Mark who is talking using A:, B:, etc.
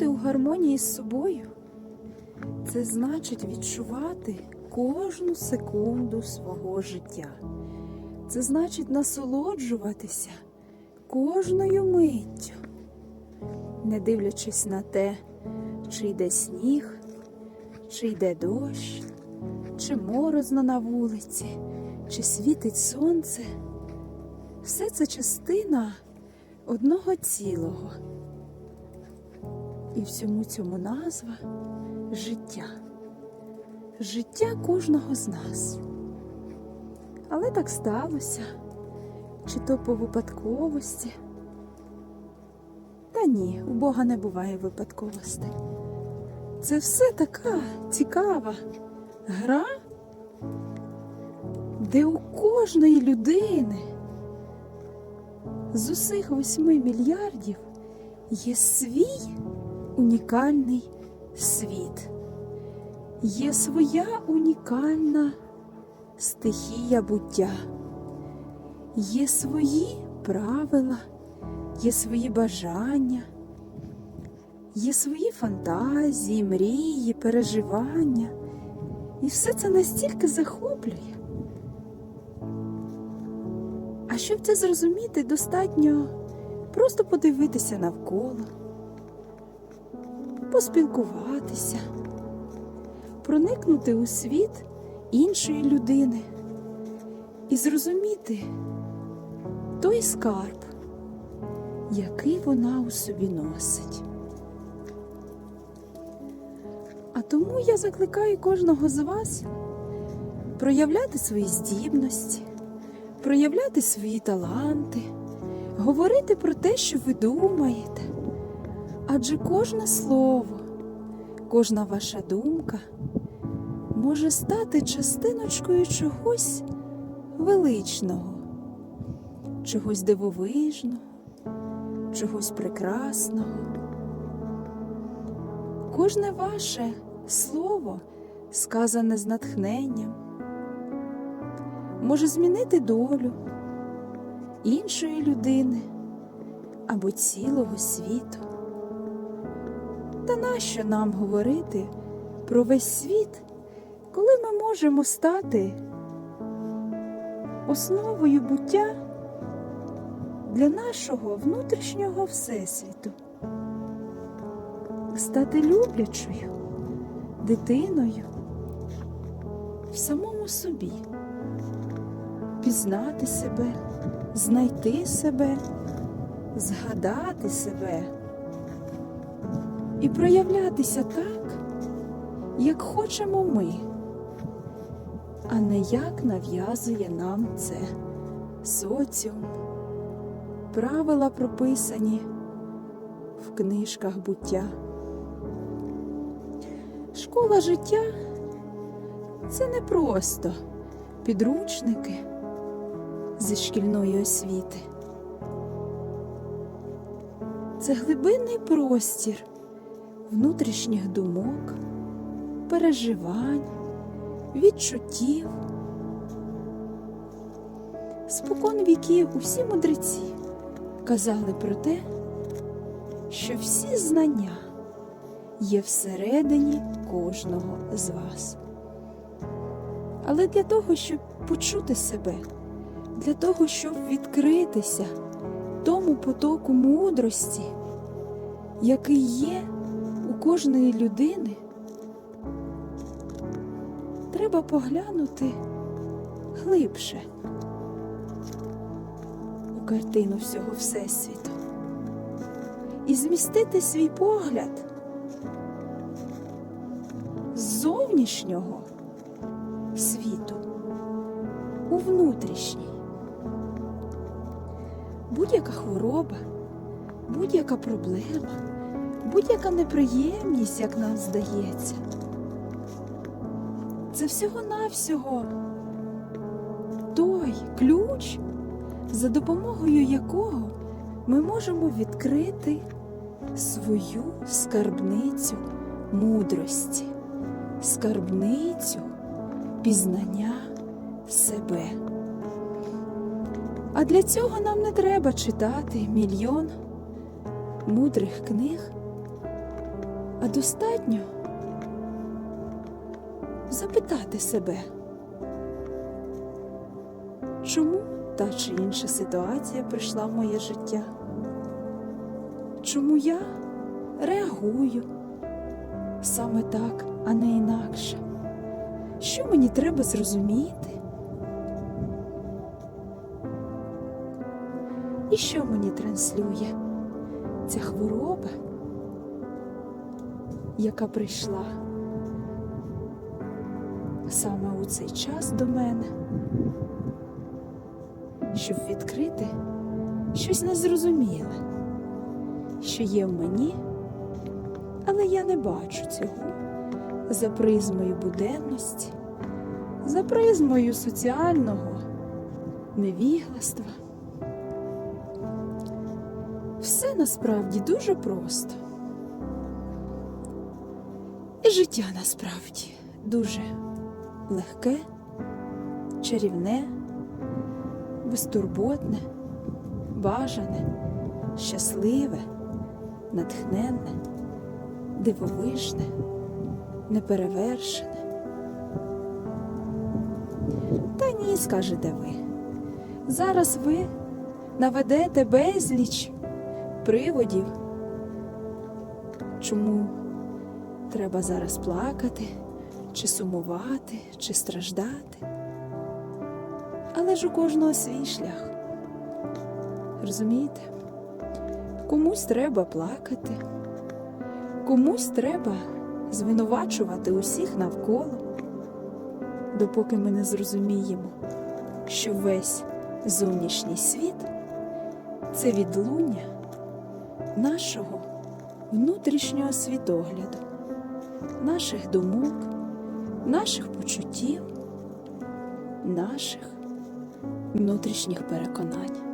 A: Бути у гармонії з собою це значить відчувати кожну секунду свого життя. Це значить насолоджуватися кожною миттю, не дивлячись на те, чи йде сніг, чи йде дощ, чи морозно на вулиці, чи світить сонце. Все це частина одного цілого. І всьому цьому назва життя. Життя кожного з нас. Але так сталося, чи то по випадковості. Та ні, у Бога не буває випадковостей. Це все така цікава гра, де у кожної людини з усіх восьми мільярдів є свій унікальний світ, є своя унікальна стихія буття, є свої правила, є свої бажання, є свої фантазії, мрії, переживання. І все це настільки захоплює. А щоб це зрозуміти, достатньо просто подивитися навколо, поспілкуватися, проникнути у світ іншої людини і зрозуміти той скарб, який вона у собі носить. А тому я закликаю кожного з вас проявляти свої здібності, проявляти свої таланти, говорити про те, що ви думаєте. Адже кожне слово, кожна ваша думка може стати частиночкою чогось величного, чогось дивовижного, чогось прекрасного. Кожне ваше слово, сказане з натхненням, може змінити долю іншої людини або цілого світу. Та нащо нам говорити про весь світ, коли ми можемо стати основою буття для нашого внутрішнього всесвіту? стати люблячою дитиною в самому собі, пізнати себе, знайти себе, згадати себе і проявлятися так, як хочемо ми, а не як нав'язує нам це соціум, правила прописані в книжках буття. Школа життя це не просто підручники зі шкільної освіти. Це глибинний простір внутрішніх думок, переживань, відчуттів. Спокон віків усі мудреці казали про те, що всі знання є всередині кожного з вас. Але для того, щоб почути себе, для того, щоб відкритися тому потоку мудрості, який є кожної людини, треба поглянути глибше у картину всього Всесвіту і змістити свій погляд з зовнішнього світу у внутрішній. Будь-яка хвороба, будь-яка проблема, будь-яка неприємність, як нам здається, це всього-навсього той ключ, за допомогою якого ми можемо відкрити свою скарбницю мудрості, скарбницю пізнання себе. А для цього нам не треба читати мільйон мудрих книг. А достатньо запитати себе, чому та чи інша ситуація прийшла в моє життя? Чому я реагую саме так, а не інакше? Що мені треба зрозуміти? І що мені транслює ця хвороба, яка прийшла саме у цей час до мене, щоб відкрити щось незрозуміле, що є в мені, але я не бачу цього за призмою буденності, за призмою соціального невігластва. Все насправді дуже просто. Життя насправді дуже легке, чарівне, безтурботне, бажане, щасливе, натхненне, дивовижне, неперевершене. Та ні, скажете ви. Зараз ви наведете безліч приводів, чому треба зараз плакати, чи сумувати, чи страждати. Але ж у кожного свій шлях. Розумієте? Комусь треба плакати, комусь треба звинувачувати усіх навколо, допоки ми не зрозуміємо, що весь зовнішній світ це відлуння нашого внутрішнього світогляду, наших думок, наших почуттів, наших внутрішніх переконань.